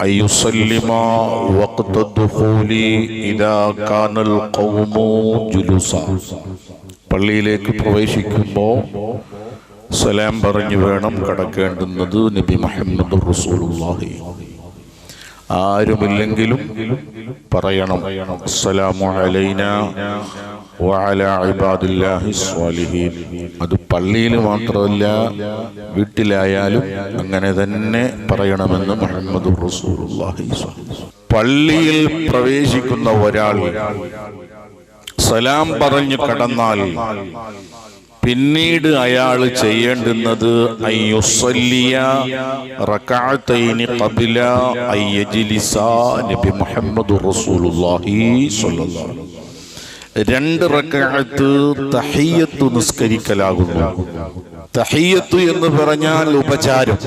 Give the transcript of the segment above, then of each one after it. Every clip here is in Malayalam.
أن يسلم وقت الدخول إذا كان القوم جلوسا പള്ളിയിലേക്ക് പ്രവേശിക്കുമ്പോൾ സലാം പറഞ്ഞു വേണം കടക്കേണ്ടുന്നത് നബി മുഹമ്മദ് റസൂലുള്ളാഹി ആരുമില്ലെങ്കിലും പറയണം അസ്സലാമു അലൈന വഅല ഇബാദില്ലാഹി സ്വാലിഹീൻ അത് പള്ളിയിൽ മാത്രമല്ല വീട്ടിലായാലും അങ്ങനെ തന്നെ പറയണമെന്ന് മുഹമ്മദ് പള്ളിയിൽ പ്രവേശിക്കുന്ന ഒരാൾ സലാം പറഞ്ഞു കടന്നാൽ പിന്നീട് അയാൾ ചെയ്യേണ്ടുന്നത് റസൂലുള്ളാഹി സ്വല്ലല്ലാഹു. രണ്ട് റക്കാലത്ത് തഹിയ്യത്ത് നിസ്കരിക്കലാകുന്നു. തഹിയ്യത്ത് എന്ന് പറഞ്ഞാൽ ഉപചാരം.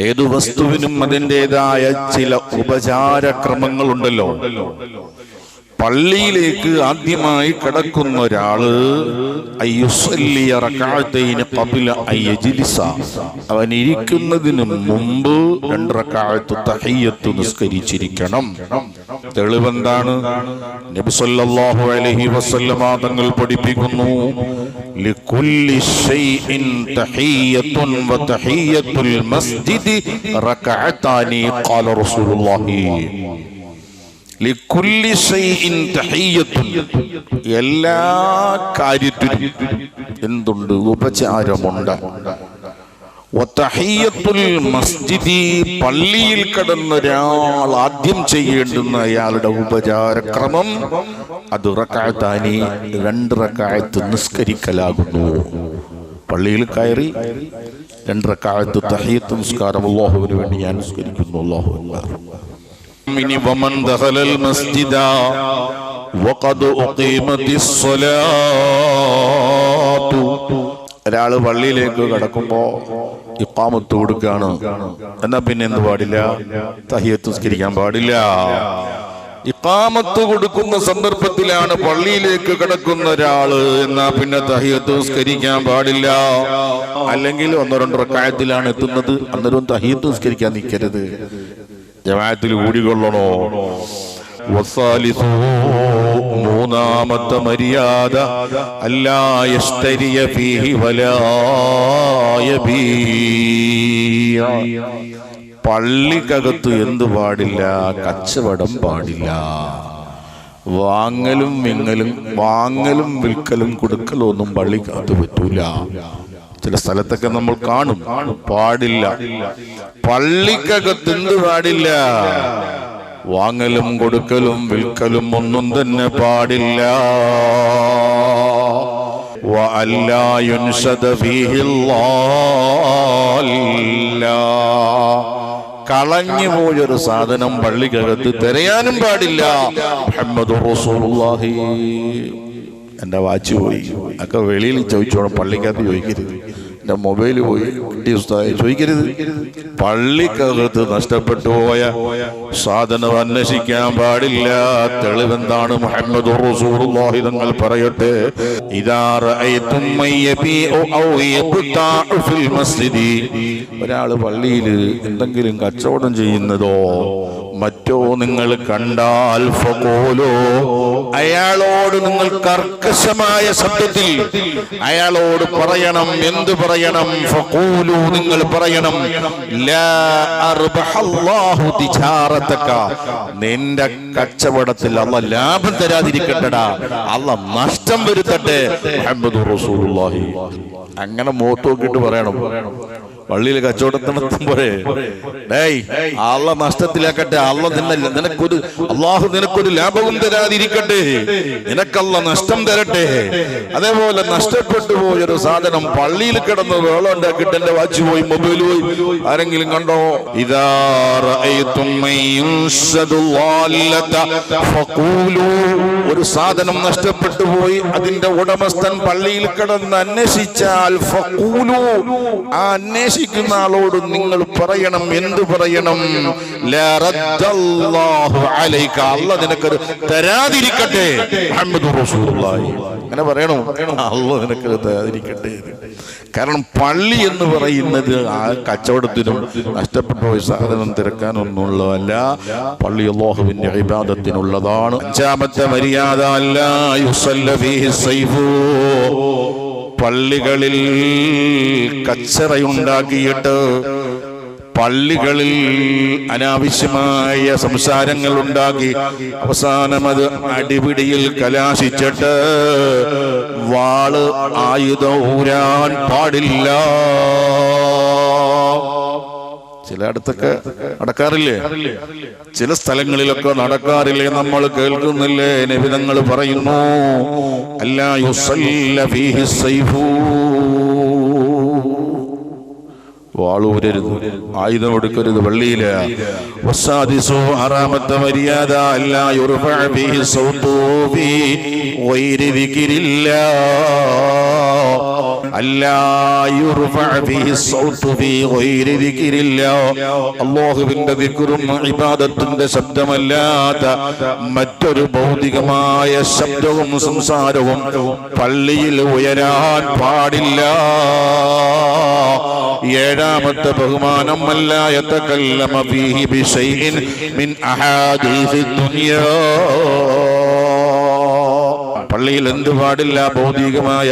ഏതു വസ്തുവിനും അതിന്റെതായ ചില ഉപചാര ക്രമങ്ങളുണ്ടല്ലോ പള്ളിയിലേക്ക് ആദ്യമായി കിടക്കുന്ന ഒരാൾ അവൻ ഇരിക്കുന്നതിന് മുമ്പ് രണ്ടറക്കാലത്ത് തഹിയ്യത്ത് നിസ്കരിച്ചിരിക്കണം. തെളിവെന്താണ്? നബി സല്ലല്ലാഹു അലൈഹി വസല്ലമ തങ്ങൾ പഠിപ്പിക്കുന്നു. മസ്ജിദി റകഅത്താനി ഖാല റസൂലുള്ളാഹി. എല്ലാ കാര്യത്തിനും എന്തുണ്ട്? ഉപചാരമുണ്ട്. മസ്ജിദി പള്ളിയിൽ കടന്ന ഒരാൾ ആദ്യം ചെയ്യേണ്ടുന്ന അയാളുടെ ഉപചാരക്രമം അത് റക്കാത്താനി രണ്ട് റക്കായത്ത് നിസ്കരിക്കലാകുന്നു. പള്ളിയിൽ കയറി രണ്ട് റക്കായത്ത് തഹിയത്ത് നിസ്കാരം അള്ളാഹുവിന് വേണ്ടി ഞാൻ നിസ്കരിക്കുന്നു. അള്ളാഹു ഇനി വമൻ ദഹലൽ മസ്ജിദ വഖദ് ഉഖീമത്തിസ് സ്വലാത്തു ഒരാൾ പള്ളിയിലേക്ക് കടക്കുമ്പോ ഇപ്പാമത്ത് കൊടുക്കാണ്. എന്നാ പിന്നെ എന്ത് പാടില്ല? തഹിയത്ത് നിസ്കരിക്കാൻ പാടില്ല. ഇപ്പാമത്ത് കൊടുക്കുന്ന സന്ദർഭത്തിലാണ് പള്ളിയിലേക്ക് കിടക്കുന്ന ഒരാൾ. എന്നാ പിന്നെ തഹിയത്ത് സ്കരിക്കാൻ പാടില്ല. അല്ലെങ്കിൽ ഒന്നോ രണ്ടോ കായത്തിലാണ് എത്തുന്നത്. അന്നേരം തഹിയത്ത് സ്കരിക്കാൻ നിൽക്കരുത്. ജമാഅത്തിൽ കൂടിക്കൊള്ളണോ മൂന്നാമത്തെ മര്യാദ. അല്ലാ യസ്തരിയ ഫീഹി. പള്ളിക്കകത്ത് എന്തു പാടില്ല? കച്ചവടം പാടില്ല. വാങ്ങലും വിങ്ങലും വാങ്ങലും വിൽക്കലും കൊടുക്കലും ഒന്നും പള്ളിക്കകത്ത് പറ്റൂല. ചില സ്ഥലത്തൊക്കെ നമ്മൾ കാണും. പാടില്ല. പള്ളിക്കകത്ത് എന്ത് പാടില്ല? വാങ്ങലും കൊടുക്കലും വിൽക്കലും ഒന്നും തന്നെ പാടില്ല. കളഞ്ഞു പോയൊരു സാധനം പള്ളിക്കകത്ത് തിരയാനും പാടില്ല. എന്റെ റസൂലുള്ളാഹി. വാച്ച് പോയി. ഒക്കെ വെളിയിൽ ചോദിച്ചോളാം പള്ളിക്കകത്ത് ചോദിക്കരുത്. എന്റെ മൊബൈൽ പോയി. കിട്ടിയ ഉസ്താദെ ചോദിക്കരുത്. പള്ളിക്കകത്ത് നഷ്ടപ്പെട്ടു പോയ സാധനം അന്വേഷിക്കാൻ പാടില്ല. തെളിവെന്താണ് മുഹമ്മദ് തങ്ങൾ പറയട്ടെ. ഒരാൾ പള്ളിയിൽ എന്തെങ്കിലും കച്ചവടം ചെയ്യുന്നതോ മറ്റോ നിങ്ങൾ കണ്ടാൽ ഫഖൂലു. അയാളോട് നിങ്ങൾ കർക്കശമായ ശബ്ദത്തിൽ അയാളോട് പറയണം എന്ത് പറയണം? ഫഖൂലു നിങ്ങൾ പറയണം നിന്റെ കച്ചവടത്തിൽ അല്ല ലാഭം തരാതിരിക്കട്ടടാ. അല്ല നഷ്ടം വരുത്തട്ടെ. അങ്ങനെ മോത്തോക്കിട്ട് പറയണം. പള്ളിയിൽ കച്ചവടം നടത്തുമ്പോഴേ ഡേയ് അള്ള നഷ്ടത്തിലാക്കട്ടെ അള്ള നിന്നെ നിനക്കൊരു അള്ളാഹു നിനക്കൊരു ലാഭവും തരാതിരിക്കട്ടെ നിനക്കല്ല നഷ്ടം തരട്ടെ. അതേപോലെ നഷ്ടപ്പെട്ടു പോയൊരു സാധനം പള്ളിയിൽ കിടന്ന് വേളം ഉണ്ടാക്കിയിട്ട് എന്റെ വാച്ച് പോയി മൊബൈൽ പോയി. ആരെങ്കിലും കണ്ടോ? ഇതാ ഒരു സാധനം നഷ്ടപ്പെട്ടു പോയി അതിന്റെ ഉടമസ്ഥൻ പള്ളിയിൽ കിടന്ന് അന്വേഷിച്ചാൽ ആ അന്വേഷിച്ച ഉദ്ദേശിക്കുന്ന ആളോട് നിങ്ങൾ പറയണം എന്ത് പറയണം? അല്ല നിനക്കൊരു തരാതിരിക്കട്ടെ അങ്ങനെ പറയണോ? അല്ല നിനക്കൊരു തരാതിരിക്കട്ടെ. കാരണം പള്ളി എന്ന് പറയുന്നത് ആ കച്ചവടത്തിനും നഷ്ടപ്പെട്ട പോയ സാധനം തിരക്കാനൊന്നുള്ളതല്ല. പള്ളി അള്ളാഹുവിന്റെ ഇബാദത്തിനുള്ളതാണ്. അഞ്ചാമത്തെ മര്യാദ അല്ലാ പള്ളികളിൽ കച്ചറയുണ്ടാക്കിയിട്ട് പള്ളികളിൽ അനാവശ്യമായ സംസാരങ്ങൾ ഉണ്ടാക്കി അവസാനം അത് അടിപിടിയിൽ കലാശിച്ചിട്ട് വാൾ ആയുധം ഊരാൻ പാടില്ല. ചിലയിടത്തൊക്കെ നടക്കാറില്ലേ? ചില സ്ഥലങ്ങളിലൊക്കെ നടക്കാറില്ലേ? നമ്മൾ കേൾക്കുന്നില്ലേ? നിബിധങ്ങൾ പറയുന്നു അല്ലാ യുസല്ല ഫീഹി സൈഫൂ. വാളൂരരുത് ആയുധം എടുക്കരുത് വസാദിസു ആറാമത്തെ മര്യാദ അല്ലാഹുവിന്റെ ദിക്റും ഇബാദത്തിന്റെ ശബ്ദമല്ലാത്ത മറ്റൊരു ഭൗതികമായ ശബ്ദവും സംസാരവും പള്ളിയിൽ ഉയരാൻ പാടില്ല. ഏഴാമത്തെ ബഹുമാനം അല്ല ബിശൈഇൻ മിൻ ദുനിയാ. പള്ളിയിൽ എന്ത് പാടില്ല? ഭൗതികമായ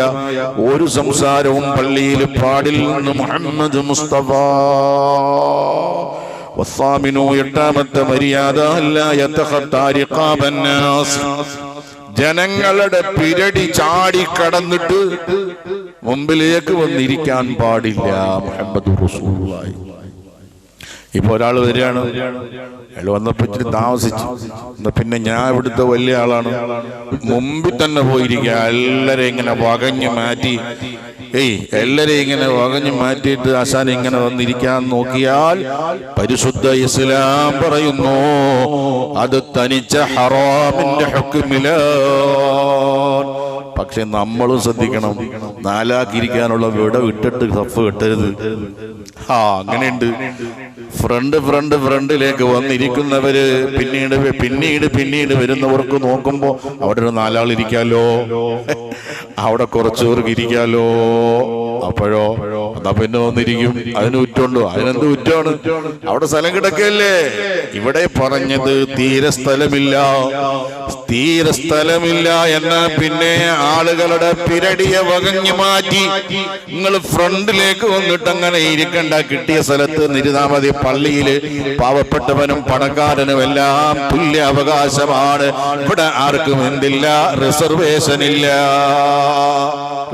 ഒരു സംസാരവും പള്ളിയിൽ പാടില്ലെന്ന് മുഹമ്മദ് മുസ്തഫ. വസ്സാമിനു എട്ടാമത്തെ മര്യാദ ജനങ്ങളുടെ പിരടി ചാടി കടന്നിട്ട് മുമ്പിലേക്ക് വന്നിരിക്കാൻ പാടില്ല ഇപ്പൊ ഒരാൾ വരികയാണ്. അയാൾ വന്നപ്പോ ഇച്ചിരി താമസിച്ചു. എന്നാ പിന്നെ ഞാൻ ഇവിടുത്തെ വലിയ ആളാണ്. മുമ്പിൽ തന്നെ പോയിരിക്കുക. എല്ലാരെയും ഇങ്ങനെ വകഞ്ഞു മാറ്റി. ഏയ് എല്ലാരെയും ഇങ്ങനെ വകഞ്ഞു മാറ്റിയിട്ട് ആശാൻ ഇങ്ങനെ വന്നിരിക്കാൻ നോക്കിയാൽ പരിശുദ്ധ ഇസ്ലാം പറയുന്നു അത് തനിച്ച ഹറാമിന്റെ ഹുക്കുമിലാണ് പക്ഷെ നമ്മളും ശ്രദ്ധിക്കണം. നാലാക്കിയിരിക്കാനുള്ള വിട വിട്ടിട്ട് സഫ് കിട്ടരുത്. ആ അങ്ങനെയുണ്ട്. ഫ്രണ്ട് ഫ്രണ്ട് ഫ്രണ്ടിലേക്ക് വന്നിരിക്കുന്നവര് പിന്നീട് പിന്നീട് പിന്നീട് വരുന്നവർക്ക് നോക്കുമ്പോ അവിടെ ഒരു നാലാളിരിക്കാലോ? അവിടെ കുറച്ചുപേർക്ക് ഇരിക്കാലോ? അപ്പോഴോ എന്നാ പിന്നെ വന്നിരിക്കും. അതിന് ഉറ്റുണ്ടോ? അതിനെന്ത് ഉറ്റാണ്? അവിടെ സ്ഥലം കിടക്കല്ലേ? ഇവിടെ പറഞ്ഞത് തീരെ സ്ഥലമില്ല തീരെ സ്ഥലമില്ല എന്നാ പിന്നെ ആളുകളുടെ പിരടിയെ വകഞ്ഞു മാറ്റി. നിങ്ങൾ ഫ്രണ്ടിലേക്ക് വന്നിട്ട് അങ്ങനെ ഇരിക്കണ്ട. കിട്ടിയ സ്ഥലത്ത് നിരുതാമതി പള്ളിയിൽ പാവപ്പെട്ടവനും പണക്കാരനും എല്ലാം തുല്യ അവകാശമാണ്. ഇവിടെ ആർക്കും എന്തില്ല? റിസർവേഷൻ ഇല്ല.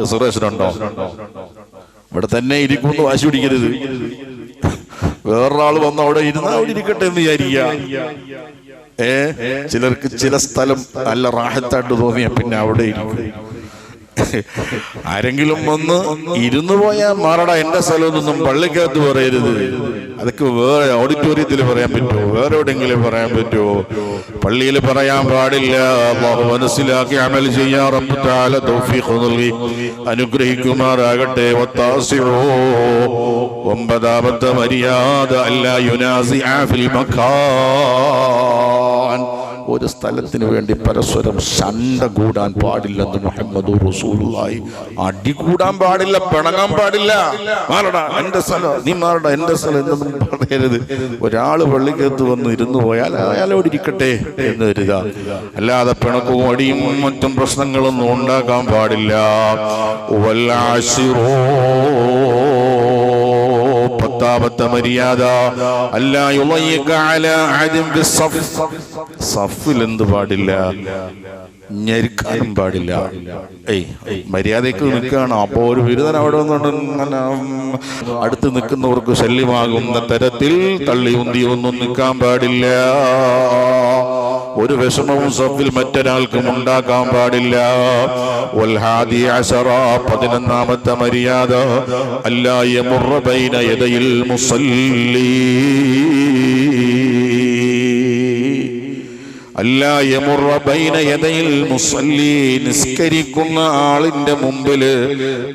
റിസർവേഷൻ ഉണ്ടോ? ഇവിടെ തന്നെ ഇരിക്കുമെന്ന് വാശി പിടിക്കരുത്. വേറൊരാൾ വന്ന് അവിടെ ഇരുന്ന് അവിടെ ഇരിക്കട്ടെ എന്ന് വിചാരിക്കുക. ഏ? ചിലർക്ക് ചില സ്ഥലം നല്ല റാഹത്തായിട്ട് തോന്നിയ പിന്നെ അവിടെ ഇരിക്കും. ആരെങ്കിലും വന്ന് ഇരുന്നു പോയാൽ മാറടാ എന്റെ സ്ഥലമൊന്നും പള്ളിക്കകത്ത് പറയരുത്. അതൊക്കെ വേറെ ഓഡിറ്റോറിയത്തിൽ പറയാൻ പറ്റുമോ? വേറെ എവിടെയെങ്കിലും പറയാൻ പറ്റുമോ? പള്ളിയിൽ പറയാൻ പാടില്ല. മനസ്സിലാക്കി അമൽ തൗഫീഖ് നൽകി. അനുഗ്രഹിക്കുമാറാകട്ടെ. ഒമ്പതാമത്തെ മര്യാദ. അല്ല യുനാസി ആഫിൽ മക്കാൻ ഒരു സ്ഥലത്തിന് വേണ്ടി പരസ്പരം ശണ്ട കൂടാൻ പാടില്ലെന്ന് മുഹമ്മദ് റസൂലുള്ളാഹി. അടി കൂടാൻ പാടില്ല പിണങ്ങാൻ പാടില്ല. എന്റെ സ്ഥലം നീ മാറടാ എന്റെ സ്ഥലം എന്നൊന്നും പറയരുത്. ഒരാൾ പള്ളിക്കകത്ത് വന്ന് ഇരുന്നു പോയാൽ അയാളോട് ഇരിക്കട്ടെ എന്ന് വരിക അല്ലാതെ പിണക്കവും അടിയും മറ്റും പ്രശ്നങ്ങളൊന്നും ഉണ്ടാക്കാൻ പാടില്ല. വല്ലാശിറോ പത്താമത്തെ മര്യാദ. സഫിൽ എന്ത് പാടില്ല? ഞെരുക്കാനും പാടില്ല. ഏയ് മര്യാദയ്ക്ക് നിൽക്കുകയാണ്. അപ്പൊ ഒരു ബിരുദൻ അവിടെ വന്നുകൊണ്ട് അടുത്ത് നിൽക്കുന്നവർക്ക് ശല്യമാകുന്ന തരത്തിൽ തള്ളി ഉന്തി ഒന്നും നിൽക്കാൻ പാടില്ല. ഒരു വിഷമവും സഫിൽ മറ്റൊരാൾക്കും ഉണ്ടാക്കാൻ പാടില്ല. പതിനൊന്നാമത്തെ മര്യാദ. അല്ലാ യമുറ ബൈന യദയിൽ മുസല്ലി. നിസ്കരിക്കുന്ന ആളിന്റെ മുമ്പിൽ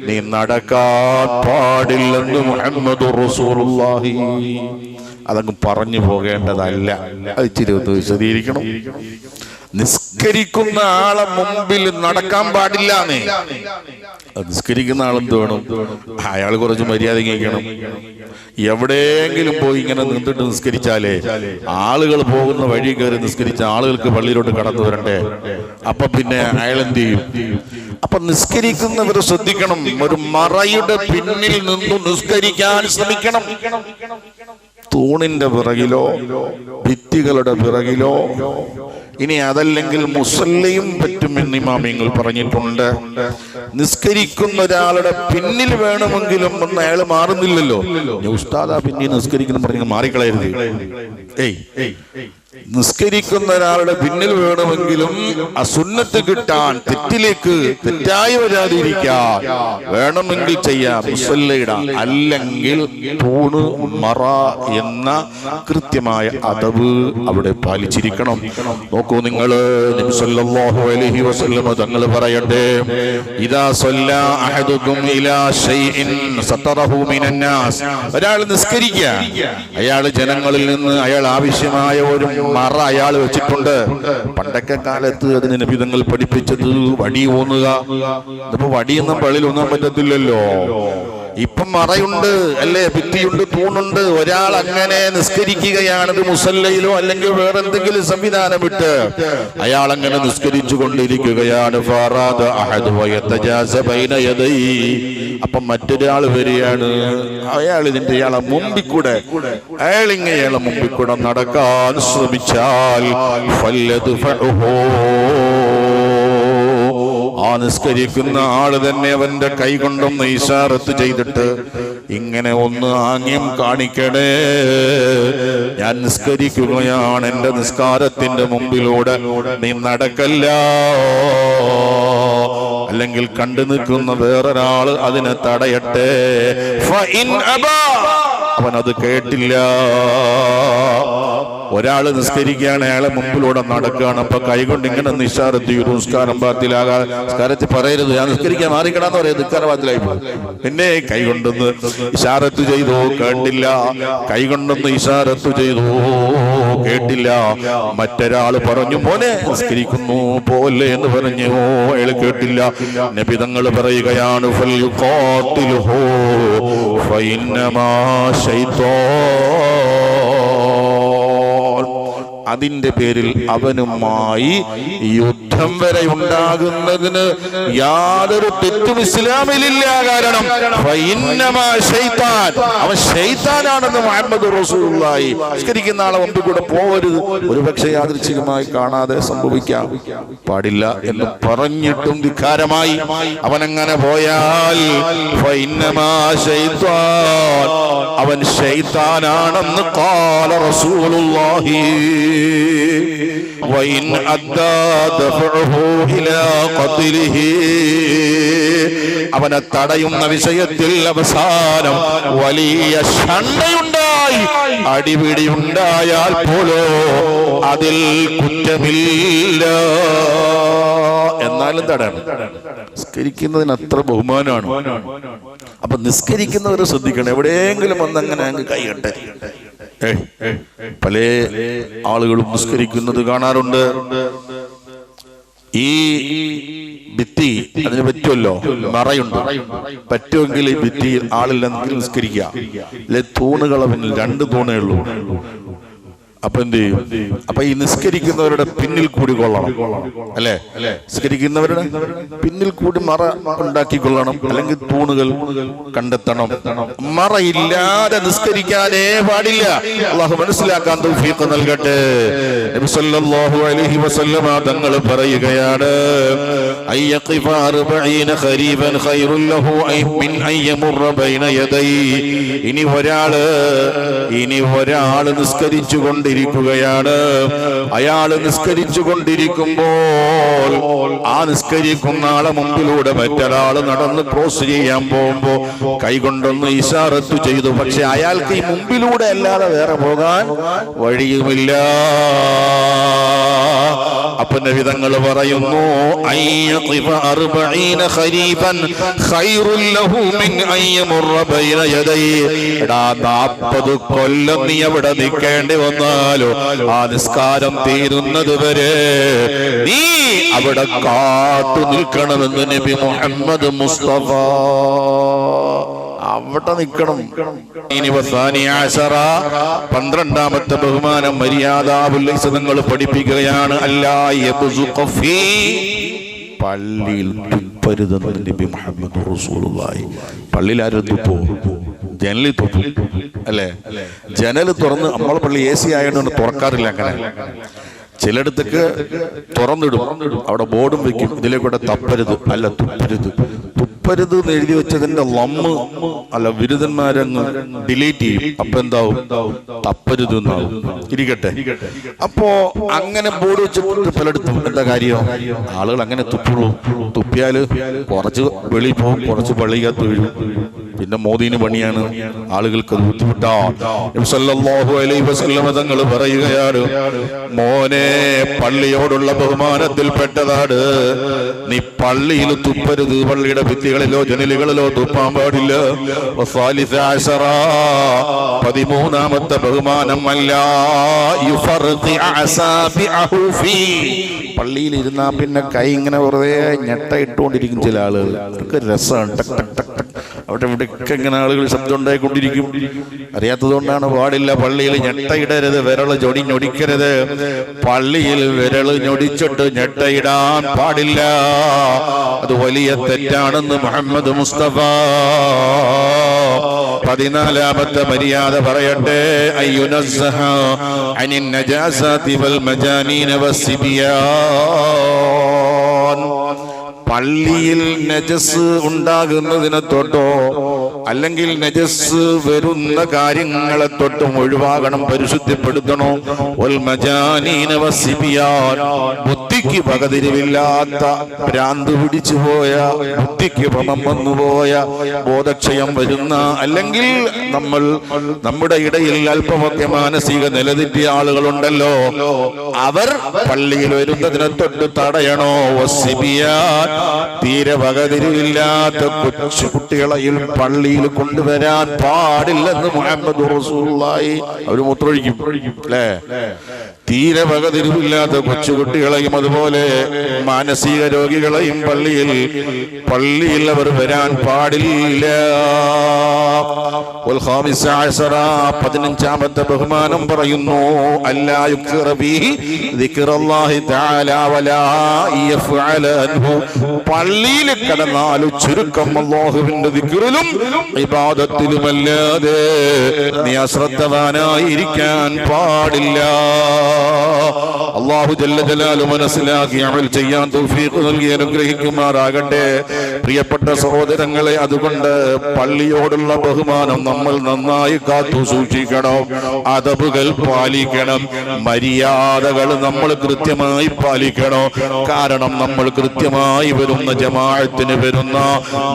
നീ നടക്കാൻ പാടില്ലെന്ന് മുഹമ്മദ് റസൂലുള്ളാഹി. അതങ്ങ് പറഞ്ഞു പോകേണ്ടതല്ല. ഇച്ചിരി ഒന്ന് വിശദീകരിക്കണം. നിസ്കരിക്കുന്ന ആളെ മുമ്പിൽ നടക്കാൻ പാടില്ല നിസ്കരിക്കുന്ന ആളെന്ത് വേണം? അയാൾ കുറച്ച് മര്യാദ കഴിക്കണം എവിടെയെങ്കിലും പോയി ഇങ്ങനെ നിന്നിട്ട് നിസ്കരിച്ചാലേ ആളുകൾ പോകുന്ന വഴി കയറി നിസ്കരിച്ച ആളുകൾക്ക് പള്ളിയിലോട്ട് കടന്നു വരണ്ടേ അപ്പൊ പിന്നെ അയാൾ എന്ത് ചെയ്യും? അപ്പൊ നിസ്കരിക്കുന്നവർ ശ്രദ്ധിക്കണം. ഒരു മറയുടെ പിന്നിൽ നിന്നു നിസ്കരിക്കാൻ ശ്രമിക്കണം. തൂണിന്റെ പിറകിലോ ഭിത്തികളുടെ പിറകിലോ. ഇനി അതല്ലെങ്കിൽ മുസല്ലയും പറ്റുമെന്ന് ഇമാമിങ്ങൾ പറഞ്ഞിട്ടുണ്ട്. നിസ്കരിക്കുന്ന ഒരാളുടെ പിന്നിൽ വേണമെങ്കിലും ഒന്ന് അയാൾ മാറുന്നില്ലല്ലോ. ഉസ്താദാ പിന്നെ നിസ്കരിക്കുന്നു പറഞ്ഞ് മാറിക്കളയരുത്. ഏയ്. നിസ്കരിക്കുന്ന ഒരാളുടെ പിന്നിൽ വേണമെങ്കിലും ആ സുന്നത്ത് കിട്ടാൻ തെറ്റിലേക്ക് തെറ്റായി വരാതിരിക്കാൻ വേണമെങ്കിൽ ചെയ്യാം മുസല്ലയിട അല്ലെങ്കിൽ തൂണ് മറ എന്ന കൃത്യമായ അതവ് അവിടെ പാലിച്ചിരിക്കണം. നോക്കൂ നിങ്ങൾ അലൈഹി വസല്ലമ തങ്ങൾ പറയട്ടെ മിനൻ ഒരാൾ നിസ്കരിക്കുക. അയാൾ ജനങ്ങളിൽ നിന്ന് അയാൾ ആവശ്യമായ ഒരു മറ അയാൾ വെച്ചിട്ടുണ്ട്. പണ്ടൊക്കെ കാലത്ത് അതിന് നബിതങ്ങൾ പഠിപ്പിച്ചത് വടി ഊന്നുക. ഇതിപ്പോ വടിയൊന്നും വെളിയിൽ ഒന്നും പറ്റത്തില്ലല്ലോ. ഇപ്പം മറയുണ്ട് അല്ലേ? ഭിത്തിയുണ്ട് തൂണുണ്ട്. ഒരാൾ അങ്ങനെ നിസ്കരിക്കുകയാണ് മുസല്ലയിലോ അല്ലെങ്കിൽ വേറെ എന്തെങ്കിലും സംവിധാനം ഇട്ട് അയാൾ അങ്ങനെ നിസ്കരിച്ചു കൊണ്ടിരിക്കുകയാണ്. അപ്പം മറ്റൊരാൾ വരികയാണ്. അയാൾ ഇതിന്റെ ഇയാളെ മുമ്പിൽ കൂടെ അയാൾ മുമ്പിൽ കൂടെ നടക്കാൻ ശ്രമിച്ചാൽ ഫല്ലദ്ഫഉഹു. ആ നിസ്കരിക്കുന്ന ആൾ തന്നെ അവന്റെ കൈ കൊണ്ടൊന്ന് ഇഷാറത്ത് ചെയ്തിട്ട് ഇങ്ങനെ ഒന്ന് ആംഗ്യം കാണിക്കണേ. ഞാൻ നിസ്കരിക്കുകയാണ് എന്റെ നിസ്കാരത്തിന്റെ മുമ്പിലൂടെ. നീ നടക്കല്ല. അല്ലെങ്കിൽ കണ്ടു നിൽക്കുന്ന വേറൊരാൾ അതിനെ തടയട്ടെ. അവൻ അത് കേട്ടില്ല. ഒരാൾ നിസ്കരിക്കുകയാണ് അയാളെ മുമ്പിലൂടെ നടക്കുകയാണ്. അപ്പൊ കൈകൊണ്ട് ഇങ്ങനെ ഒരു നിസ്കാരം ബാത്തിലാകാ. നിസ്കാരത്തിൽ പറയരുത് ഞാൻ നിസ്കരിക്കാൻ മാറിക്കടാന്ന് പറയുന്നത് നിസ്കാര ബാത്തിലായി പോകും പിന്നെ കൈകൊണ്ടെന്ന് ഇഷാരത്ത് ചെയ്തു കേട്ടില്ല. കൈകൊണ്ടെന്ന് ഇഷാരത്ത് ചെയ്തു കേട്ടില്ല. മറ്റൊരാൾ പറഞ്ഞു മോനെ നിസ്കരിക്കുന്നു പോലെ എന്ന് പറഞ്ഞു അയാൾ കേട്ടില്ല. നബിതങ്ങൾ പറയുകയാണ് ഫൽയുഖാത്തിലുഹു ഫൈനമാ ശൈത്വാൻ അതിന്റെ പേരിൽ അവനുമായി യുദ്ധം വരെ ഉണ്ടാകുന്നതിന് യാതൊരു തെറ്റും ഇസ്ലാമിലില്ല. കാരണം. അവൻ ശൈത്താനാണെന്ന് മുഹമ്മദ് റസൂലായി സംസ്കരിക്കുന്ന ആളെ മുമ്പിൽ കൂടെ പോവരുത് ഒരുപക്ഷെ യാദൃച്ഛികമായി കാണാതെ സംഭവിക്കാം. പാടില്ല എന്ന് പറഞ്ഞിട്ടും ധിക്കാരമായി അവനങ്ങനെ പോയാൽ. അവൻ ശൈത്താനാണെന്ന് കാല റസൂലുള്ളാഹി. وإن أدى دفعه إلى قتله അവനെ തടയുന്ന വിഷയത്തിൽ അവസാനം വലിയ ഷണ്ടയുണ്ടായി അടിപിടി ഉണ്ടായാൽ പോലോ അതിൽ കുറ്റമില്ല എന്നാലും തടയണം നിസ്കരിക്കുന്നതിന് അത്ര ബഹുമാനമാണ് അപ്പൊ നിസ്കരിക്കുന്നവരെ ശ്രദ്ധിക്കണം എവിടെയെങ്കിലും വന്നങ്ങനെ അങ്ങ് കൈകട്ടെ ഏയ് പല ആളുകളും നിസ്കരിക്കുന്നത് കാണാറുണ്ട്. ഈ ഭിത്തി അതിന് പറ്റുമല്ലോ? മറയുണ്ട്. പറ്റുമെങ്കിൽ ഈ ഭിത്തിയിൽ ആളില്ല നിസ്കരിക്കുക. അല്ലെ തൂണുകൾ രണ്ട് തൂണേ ഉള്ളൂ. അപ്പൊ എന്ത് ചെയ്യും? അപ്പൊ ഈ നിസ്കരിക്കുന്നവരുടെ പിന്നിൽ കൂടി കൊള്ളണം. അല്ലെ? നിസ്കരിക്കുന്നവരുടെ പിന്നിൽ കൂടി മറ ഉണ്ടാക്കിക്കൊള്ളണം അല്ലെങ്കിൽ തൂണുകൾ കണ്ടെത്തണം. മറയില്ലാതെ നിസ്കരിക്കാനേ പാടില്ല. അള്ളാഹു മനസ്സിലാക്കാൻ തൗഫീഖ് നൽകട്ടെ. നബി സല്ലല്ലാഹു അലൈഹി വസല്ലമ തങ്ങൾ പറയുകയാണ് ഖരീബൻ ഖൈറുൽ ലഹു മിൻ ബൈന യദൈ. ഇനി ഒരാൾ ഇനി ഒരാൾ നിസ്കരിച്ചു കൊണ്ടിരിക്കുകയാണ് അയാൾ നിസ്കരിച്ചു കൊണ്ടിരിക്കുമ്പോൾ ആ നിസ്കരിക്കുന്ന ആളെ മുമ്പിലൂടെ മറ്റൊരാൾ നടന്ന് ക്രോസ് ചെയ്യാൻ പോകുമ്പോ കൈകൊണ്ടൊന്ന് ഇഷാറത്ത് ചെയ്തു. പക്ഷെ അയാൾക്ക് ഈ മുമ്പിലൂടെ അല്ലാതെ വേറെ പോകാൻ വഴിയുമില്ല. അപ്പൊ നബിതങ്ങൾ പറയുന്നു അയ്യഖിഫ അർബഈന ഖരീഫൻ ഖൈറുൽ മിൻ അയ്യമുറ ബൈന യദൈ. എടാ 40 കൊല്ലം നീ അവിടെ നിൽക്കേണ്ടി വന്നാലോ ആ നിസ്കാരം തീരുന്നത് വരെ നീ അവിടെ കാത്തു നിൽക്കണമെന്ന് നബി മുഹമ്മദ് മുസ്തഫ. അവിടെ നിൽക്കണം. ഇനി പന്ത്രണ്ടാമത്തെ ബഹുമാനം മര്യാദ നിങ്ങൾ പഠിപ്പിക്കുകയാണ്. അല്ലാ യബ്സുഖ ഫീ പള്ളിയിൽ തുപ്പരുതെന്ന് നബി മുഹമ്മദ് റസൂലുള്ളാഹി. പള്ളിയിൽ ആരും തുപ്പോ ജനലിൽ തുറക്കും അല്ലേ? ജനൽ തുറന്ന് നമ്മളെ പള്ളി എ സി ആയതുകൊണ്ട് തുറക്കാറില്ല അങ്ങനെ. ചിലയിടത്തേക്ക് തുറന്നിടും. അവിടെ ബോർഡും വെക്കും. ഇതിലേക്കൂടെ തപ്പരുത്. അല്ല തുപ്പരുത്. തുപ്പരുത് എന്ന് എഴുതി വെച്ചതിന്റെ ലമ്മ് അല്ല ബിരുദന്മാരങ്ങ് ഡിലീറ്റ് ചെയ്യും. അപ്പൊ എന്താവും? തപ്പരുത് എന്നാവും. ഇരിക്കട്ടെ. അപ്പോ അങ്ങനെ ബോർഡ് വെച്ചിട്ട് പലയിടത്തും എന്താ കാര്യം? ആളുകൾ അങ്ങനെ തുപ്പുള്ളൂ. തുപ്പിയാൽ കുറച്ച് വെളിയിൽ പോകും. കുറച്ച് പള്ളിക്കകത്ത് വീഴും. പിന്നെ മോദീന് പണിയാണ്. ആളുകൾക്ക് അത് ബുദ്ധിമുട്ടാണ് തങ്ങൾ പറയുകയാണ് മോനെ പള്ളിയോടുള്ള ബഹുമാനത്തിൽ പെട്ടതാണ് നീ പള്ളിയിൽ തുപ്പരുത് പള്ളിയുടെ ഭിത്തികളിലോ ജനലുകളിലോ തുപ്പാൻ പാടില്ല. പതിമൂന്നാമത്തെ ബഹുമാനം അല്ല. പള്ളിയിൽ ഇരുന്നാ പിന്നെ കൈ ഇങ്ങനെ വെറുതെ ഞെട്ട ഇട്ടുകൊണ്ടിരിക്കും ചില ആളുകൾ രസമാണ്. ടക് ടക് ടക് അവിടെ ഇവിടെയൊക്കെ ഇങ്ങനെ ആളുകൾ ശബ്ദം ഉണ്ടായിക്കൊണ്ടിരിക്കും. അറിയാത്തതുകൊണ്ടാണ് പാടില്ല പള്ളിയിൽ ഞെട്ടയിടരുത് വിരൾ ഞൊടി ഞൊടിക്കരുത്. പള്ളിയിൽ വിരൾ ഞൊടിച്ചിട്ട് ഞെട്ടയിടാൻ പാടില്ല. അത് വലിയ തെറ്റാണെന്ന് മുഹമ്മദ് മുസ്തഫ. പതിനാലാമത്തെ മര്യാദ പറയട്ടെ. അയ്യുനസ്സഹ പള്ളിയിൽ നജസ് ഉണ്ടാകുന്നതിനെ തൊട്ടോ അല്ലെങ്കിൽ നജസ് വരുന്ന കാര്യങ്ങളെ തൊട്ടും ഒഴിവാകണം പരിശുദ്ധിപ്പെടുത്തണോ? ബുദ്ധിക്ക് പകതിരിവില്ലാത്ത ഭ്രാന്ത് പിടിച്ചു പോയ ബുദ്ധിക്ക് ഭമം വന്നുപോയ ബോധക്ഷയം വരുന്ന അല്ലെങ്കിൽ നമ്മൾ നമ്മുടെ ഇടയിൽ അല്പമൊക്കെ മാനസിക നിലതെറ്റിയ ആളുകളുണ്ടല്ലോ അവർ പള്ളിയിൽ വരുന്നതിനെ തൊട്ട് തടയണോ? തീരെ വകതിരിവില്ലാത്ത കൊച്ചു കുട്ടികളെയും പള്ളിയിൽ കൊണ്ടുവരാൻ പാടില്ലെന്ന് മുഹമ്മദ് റസൂലായി അവർ മുത്രൊഴിക്കും അല്ലേ? തീരെ പകതിരിവില്ലാത്ത കൊച്ചുകുട്ടികളെയും അതുപോലെ മാനസിക രോഗികളെയും പള്ളിയിൽ പള്ളിയിൽ അവർ വരാൻ പാടില്ല. പതിനഞ്ചാമത്തെ ബഹുമാനം പറയുന്നു പള്ളിയിൽ കടന്നാലും ചുരുക്കം അള്ളാഹുവിന്റെ ദിക്കറിലും ഇബാദത്തിലുമല്ലാതെ നീ അശ്രദ്ധവാനായിരിക്കാൻ പാടില്ല. അള്ളാഹു ജല്ല ജലാലു മനസ്സിലാക്കി അമൽ ചെയ്യാൻ തൗഫീഖ് നൽകി അനുഗ്രഹിക്കുമാറാകട്ടെ. പ്രിയപ്പെട്ട സഹോദരങ്ങളെ അതുകൊണ്ട് പള്ളിയോടുള്ള ബഹുമാനം നമ്മൾ നന്നായി കാത്തു സൂക്ഷിക്കണം. അതബുകൾ പാലിക്കണം. മര്യാദകൾ നമ്മൾ കൃത്യമായി പാലിക്കണം. കാരണം നമ്മൾ കൃത്യമായി വരുന്ന ജമാഅത്തിന് വരുന്ന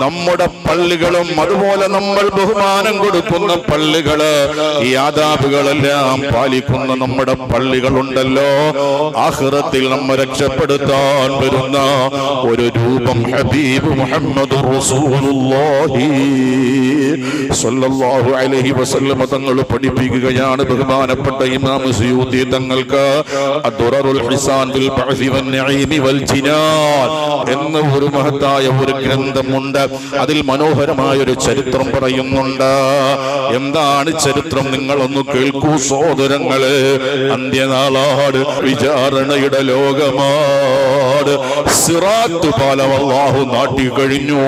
നമ്മുടെ പള്ളികളും അതുപോലെ നമ്മൾ ബഹുമാനം കൊടുക്കുന്ന പള്ളികൾ ഈ ആദാബുകളെല്ലാം പാലിക്കുന്ന നമ്മുടെ പള്ളികളുണ്ടല്ലോ. ആഹ്റത്തിൽ നമ്മെ രക്ഷപ്പെടുത്താൻ വരുന്ന ഒരു രൂപം ഹബീബ് മുഹമ്മദ് അലൈഹി വസല്ലമ തങ്ങൾ പഠിപ്പിക്കുകയാണ്. ബഹുമാനപ്പെട്ട ഇമാം സുയൂത്തി തങ്ങൾക്ക് എന്ന ഒരു മഹത്തായ ഒരു ഗ്രന്ഥമുണ്ട്. അതിൽ മനോഹരമായ ഒരു ചരിത്രം പറയുന്നുണ്ട്. എന്താണ് ചരിത്രം? നിങ്ങളൊന്ന് കേൾക്കൂ സോദരങ്ങൾ അന്ത്യനാളാട് വിചാരണയുടെ ലോകമാട്. സിറാത്ത് പാലം അള്ളാഹു നാട്ടി കഴിഞ്ഞു.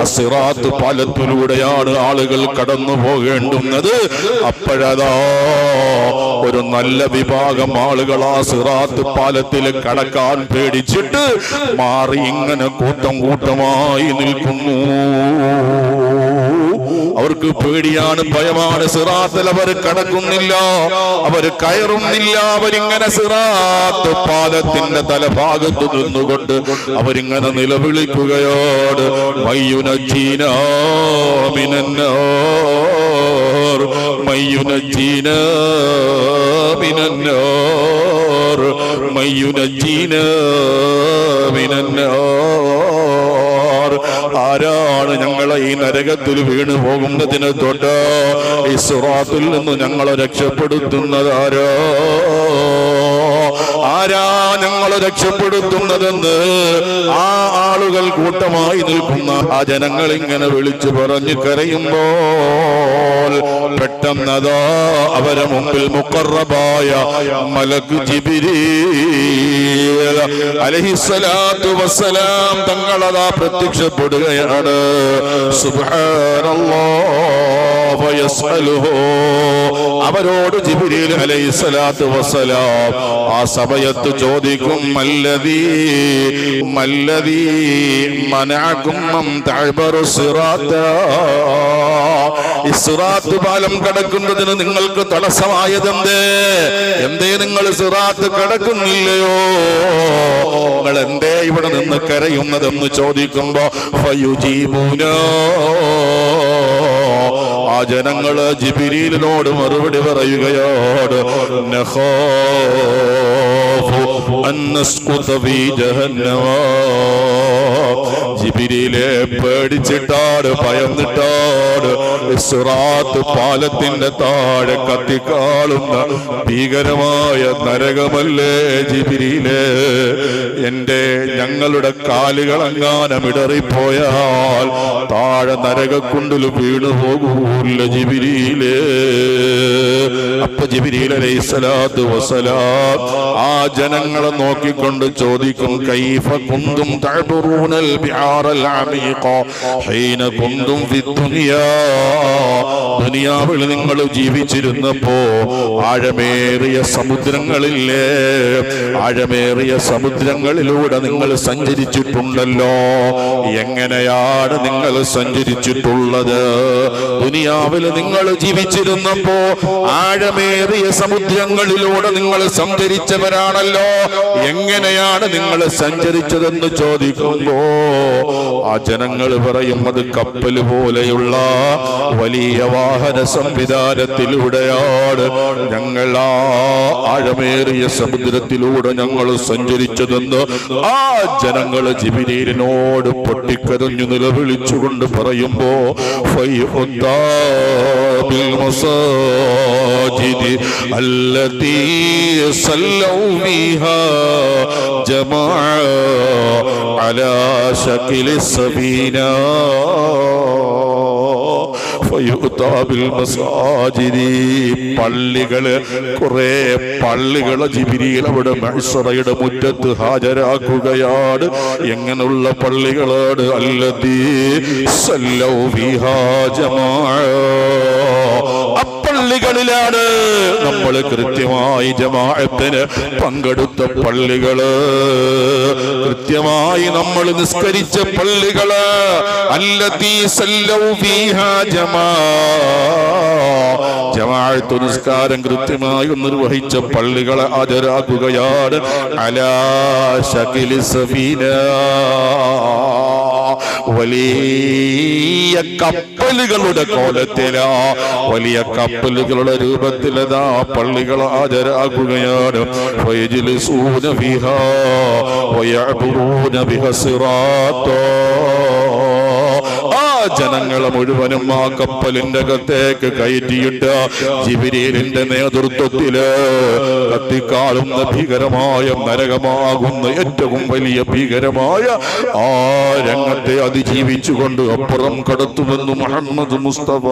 ആ സിറാത്ത് പാലത്തിലൂടെയാണ് ആളുകൾ കടന്നു പോകേണ്ടുന്നത്. അപ്പോഴതാ ഒരു നല്ല വിഭാഗം ആളുകൾ ആ സിറാത്ത് പാലത്തിൽ കടക്കാൻ പേടിച്ചിട്ട് മാറി ഇങ്ങനെ കൂട്ടം കൂട്ടമായി നിൽക്കുന്നു. അവർക്ക് പേടിയാണ് ഭയമാണ്. സിറാത്തിൽ അവർ കടക്കുന്നില്ല. അവർ കയറുന്നില്ല. അവരിങ്ങനെ സിറാത്ത് പാദത്തിന്റെ തലഭാഗത്ത് നിന്നുകൊണ്ട് അവരിങ്ങനെ നിലവിളിക്കുകയോട് മയ്യുനജീനോ മിനന്നോർ മയ്യുനജീന നരകത്തിൽ വീണു പോകുന്നതിന് തൊട്ട് സുറാത്തിൽ നിന്ന് ഞങ്ങളെ രക്ഷപ്പെടുത്തുന്നത് ആരോ ഞങ്ങളെ രക്ഷപ്പെടുത്തുന്നതെന്ന് ആ ആളുകൾ കൂട്ടമായി നിൽക്കുന്ന ആ ജനങ്ങൾ ഇങ്ങനെ വിളിച്ചു പറഞ്ഞു കരയുമ്പോൾ പെട്ടെന്നതാ അവരെ മുമ്പിൽ മുക്കറബായ മലക് ജിബിരി അലഹിസലാത്തു വസ്സലാം തങ്ങളതാ പ്രത്യക്ഷപ്പെടുകയാണ്. വയസ്അലുഹു അവരോട് ജിബ്രീൽ അലൈഹിസ്സലാത്തു വസ്സലാം ആ സമയത്ത് ചോദിക്കും മല്ലദീ മല്ലദീ മനഅകും മം തഅബറു സിറാത്ത. സിറാത്ത് പാലം കടക്കുന്നതിന് നിങ്ങൾക്ക് തടസ്സമായതെന്തേ? എന്തേ നിങ്ങൾ സിറാത്ത് കടക്കുന്നില്ലയോ? നിങ്ങൾ എന്തേ ഇവിടെ നിന്ന് കരയുന്നതെന്ന് ചോദിക്കുമ്പോ ഫയുജീബൂനോ. ആ ജനങ്ങൾ ജിബിരിയിലിനോട് മറുപടി പറയുകയോട് ജിബിരിയിലെ പേടിച്ചിട്ടാട് ഭയന്നിട്ടാട് സുറാത്ത് പാലത്തിന്റെ താഴെ കത്തിക്കാളുന്ന ഭീകരമായ നരകമല്ലേ ജിബിരിയിലെ എന്റെ ഞങ്ങളുടെ കാലുകൾ ഇടറിപ്പോയാൽ താഴെ നരകക്കുണ്ടിൽ വീണു പോകൂല്ല ജിബിരിയിലെ അപ്പൊ ജിബിരിയിൽ അലൈഹിസ്സലാത്തു വസലാം ആ ജനങ്ങളെ നോക്കിക്കൊണ്ട് ചോദിക്കും കൈഫ കുന്തും തഅബറൂനൽ ബിആറൽ അമീഖ? ഹീന കുന്തും ഫിദ്ദുനിയാ ദുനിയാവിൽ നിങ്ങൾ ജീവിച്ചിരുന്നപ്പോ ആഴമേറിയ സമുദ്രങ്ങളില്ലേ? ആഴമേറിയ സമുദ്രങ്ങളിലൂടെ നിങ്ങൾ സഞ്ചരിച്ചിട്ടുണ്ടല്ലോ. എങ്ങനെയാണ് നിങ്ങൾ സഞ്ചരിച്ചിട്ടുള്ളത്? ദുനിയാവിൽ നിങ്ങൾ ജീവിച്ചിരുന്നപ്പോ ആഴമേറിയ സമുദ്രങ്ങളിലൂടെ നിങ്ങൾ സഞ്ചരിച്ചവരാണല്ലോ. എങ്ങനെയാണ് നിങ്ങൾ സഞ്ചരിച്ചതെന്ന് ചോദിക്കുമ്പോ ആ ജനങ്ങൾ പറയും അത് കപ്പൽ പോലെയുള്ള വലിയ വാഹന സംവിധാനത്തിലൂടെയാണ് ഞങ്ങൾ ആ ആഴമേറിയ സമുദ്രത്തിലൂടെ ഞങ്ങൾ സഞ്ചരിച്ചതെന്ന് ആ ജനങ്ങൾ ജിബിനീരിനോട് പൊട്ടിക്കരഞ്ഞു നിലവിളിച്ചുകൊണ്ട് പറയുമ്പോ ഫൈ ബിൽ بالمساجد التي صلوا فيها جماعة على شكل السبينا പള്ളികൾ കുറെ പള്ളികളെ ജിബിരിയിൽ അവിടെ മഹ്സറയുടെ മുറ്റത്ത് ഹാജരാക്കുകയാണ്. എങ്ങനെയുള്ള പള്ളികളാണ്? അല്ലതീ സല്ലൗ വിഹാജമാ പള്ളികളിലാണ്. നമ്മൾ കൃത്യമായി ജമാഅത്തിന് പങ്കെടുത്ത പള്ളികൾ. കൃത്യമായി നമ്മൾ നിസ്കരിച്ച പള്ളികൾ. അല്ലതീ സല്ലൗ ഫീഹാ ജമാ. ജമാഅത്ത് നിസ്കാരം കൃത്യമായി നിർവഹിച്ച പള്ളികളെ ഹാജരാക്കുകയാണ്. അലാ ശകിലി സഫീന. വലിയ കപ്പലുകളുടെ കോലത്തിലാ. വലിയ കപ്പലുകളുടെ രൂപത്തിലതാ പള്ളികൾ ഫിഹാ വയഅബുറൂന ബിഹ സിറാത്തോ. ആ ജനങ്ങളെ മുഴുവനും ആ കപ്പലിന്റെ അകത്തേക്ക് കയറ്റിയിട്ട് ജിബിരിലിന്റെ നേതൃത്വത്തിൽ കത്തിക്കാളുന്ന ഭീകരമായ നരകമാകുന്ന ഏറ്റവും വലിയ ഭീകരമായ ആ രംഗത്തെ അതിജീവിച്ചുകൊണ്ട് അപ്പുറം കടത്തുമെന്ന് മുഹമ്മദ് മുസ്തഫ.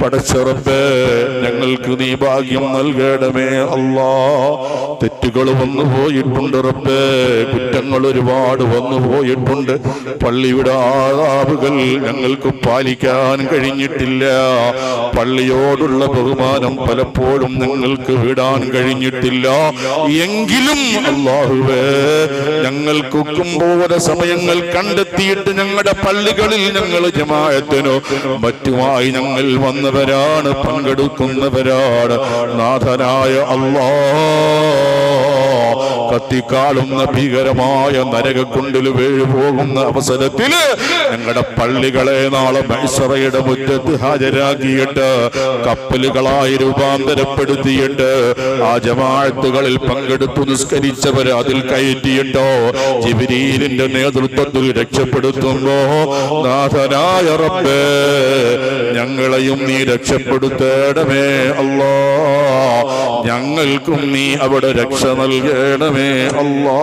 പടച്ചറപ്പേ ഞങ്ങൾക്ക് നീ ഭാഗ്യം നൽകണമേ അല്ലാ. തെറ്റുകൾ വന്നു പോയിട്ടുണ്ട് റബ്ബേ കുറ്റങ്ങൾ ഒരുപാട് വന്നു പോയിട്ടുണ്ട് പള്ളി പള്ളിയുടെ ആദാബുകൾ ഞങ്ങൾക്ക് പാലിക്കാൻ കഴിഞ്ഞിട്ടില്ല. പള്ളിയോടുള്ള ബഹുമാനം പലപ്പോഴും നിങ്ങൾക്ക് വിടാൻ കഴിഞ്ഞിട്ടില്ല. എങ്കിലും അള്ളാഹുവേ ഞങ്ങൾ കുമ്പോര സമയങ്ങൾ കണ്ടെത്തിയിട്ട് ഞങ്ങളുടെ പള്ളികളിൽ ഞങ്ങൾ ജമായത്തിനോ മറ്റുമായി ഞങ്ങൾ വന്നവരാണ് പങ്കെടുക്കുന്നവരാണ്. നാഥനായ അള്ളാ കത്തിക്കാളുന്ന ഭീകരമായ നരകക്കുണ്ടിൽ വീഴു പോകുന്ന അവസരത്തിൽ ഞങ്ങളുടെ പള്ളികളെ നാളെ മൈസറയുടെ മുറ്റത്ത് ഹാജരാക്കിയിട്ട് കപ്പലുകളായി രൂപാന്തരപ്പെടുത്തിയിട്ട് ആ ജമാഅത്തുകളിൽ പങ്കെടുത്തു നിസ്കരിച്ചവർ അതിൽ കയറ്റിയിട്ടോ ജിബിരീലിന്റെ നേതൃത്വത്തിൽ രക്ഷപ്പെടുത്തുമ്പോ നാഥനായ റബ്ബേ ഞങ്ങളെയും നീ രക്ഷപ്പെടുത്തേടമേ അല്ലോ. ഞങ്ങൾക്കും നീ അവിടെ രക്ഷ നൽകണമേ അല്ലാ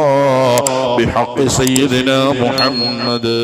ബിഹഖ് സയ്യിദിന മുഹമ്മദ്